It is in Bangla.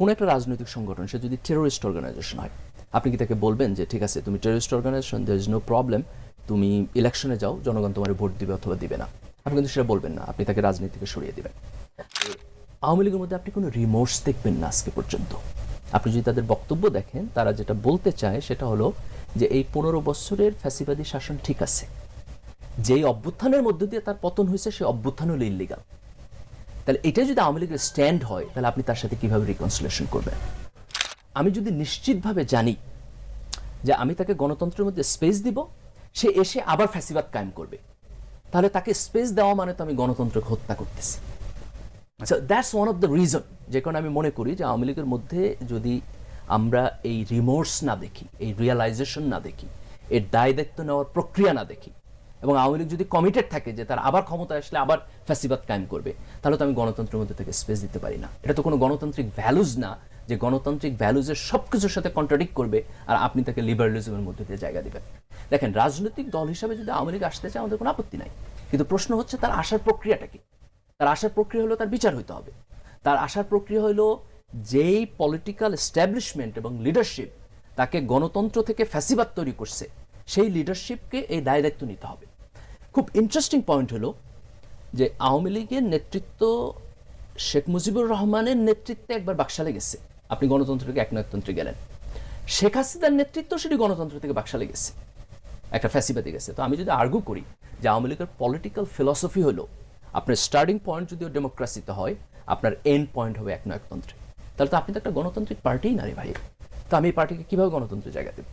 কোনো একটা রাজনৈতিক সংগঠন, সে যদি টেরোরিস্ট অর্গানাইজেশন হয়, আপনি কি তাকে বলবেন যে, ঠিক আছে, তুমি টেরোরিস্ট অর্গানাইজেশন দের ইজ নো প্রবলেম তুমি ইলেকশনে যাও, জনগণ তোমার ভোট দিবে অথবা দিবে না। আপনি কিন্তু সেটা বলবেন না, আপনি তাকে রাজনীতি থেকে সরিয়ে দিবেন। আওয়ামী লীগের মধ্যে আপনি কোনো রিমোর্স দেখবেন না আজকে পর্যন্ত। আপনি যদি তাদের বক্তব্য দেখেন, তারা যেটা বলতে চায় সেটা হলো যে, এই পনেরো বছরের ফ্যাসিবাদী শাসন ঠিক আছে। যেই অভ্যুত্থানের মধ্য দিয়ে তার পতন হয়েছে, সেই অভ্যুত্থান হলো ইলিগাল তাহলে এটা যদি আওয়ামী লীগের স্ট্যান্ড হয়, তাহলে আপনি তার সাথে কীভাবে রিকনসিলেশন করবেন? আমি যদি নিশ্চিতভাবে জানি যে আমি তাকে গণতন্ত্রের মধ্যে স্পেস দিব, সে এসে আবার ফ্যাসিবাদ কায়েম করবে। তাহলে তাকে স্পেস দেওয়া মানে তো আমি গণতন্ত্রকে হত্যা করতেছি। That's one of the reason যে কারণে আমি মনে করি যে আওয়ামী লীগের মধ্যে যদি আমরা এই রিমোর্স না দেখি, এই রিয়েলাইজেশন না দেখি, এর দায় দায়িত্ব নেওয়ার প্রক্রিয়া না দেখি এবং আওয়ামী লীগ যদি কমিটেড থাকে যে তার আবার ক্ষমতা আসলে আবার ফ্যাসিবাদ কায়েম করবে, তাহলে তো আমি গণতন্ত্রের মধ্যে থেকে স্পেস দিতে পারি না। এটা তো কোনো গণতান্ত্রিক ভ্যালুজ না যে গণতান্ত্রিক ভ্যালুজের সব কিছুর সাথে কন্ট্রাডিক্ট করবে আর আপনি তাকে লিবারালিজমের মধ্যে দিয়ে জায়গা দিবেন। দেখেন, রাজনৈতিক দল হিসাবে যদি আওয়ামী লীগ আসতে চায়, আমাদের কোনো আপত্তি নাই। কিন্তু প্রশ্ন হচ্ছে, তার আসার প্রক্রিয়াটা কি? তার আসার প্রক্রিয়া হলো তার বিচার হইতে হবে। তার আসার প্রক্রিয়া হলো যেই পলিটিক্যাল এস্টাবলিশমেন্ট এবং লিডারশিপ তাকে গণতন্ত্র থেকে ফ্যাসিবাদ তৈরি করছে, সেই লিডারশিপকে এই দায় দায়িত্ব নিতে হবে। খুব ইন্টারেস্টিং পয়েন্ট হলো যে আওয়ামী লীগের নেতৃত্ব শেখ মুজিবুর রহমানের নেতৃত্বে একবার বাকশালে গেছে। আপনি গণতন্ত্র থেকে একনায়কতন্ত্রে গেলেন। শেখ হাসিনার নেতৃত্ব সেটি গণতন্ত্র থেকে বাকশালে গেছে। একটা ফ্যাসিবাদী গেছে। তো আমি যদি আর্গু করি যে আওয়ামী লীগের পলিটিক্যাল ফিলসফি হলো, আপনার স্টার্টিং পয়েন্ট যদিও ডেমোক্রাসিতে হয়, আপনার এন্ড পয়েন্ট হবে একনায়কতন্ত্রে তাহলে তো আপনি তো একটা গণতান্ত্রিক পার্টিই না রে ভাই। তো আমি এই পার্টিকে কীভাবে গণতন্ত্রের জায়গা দেব?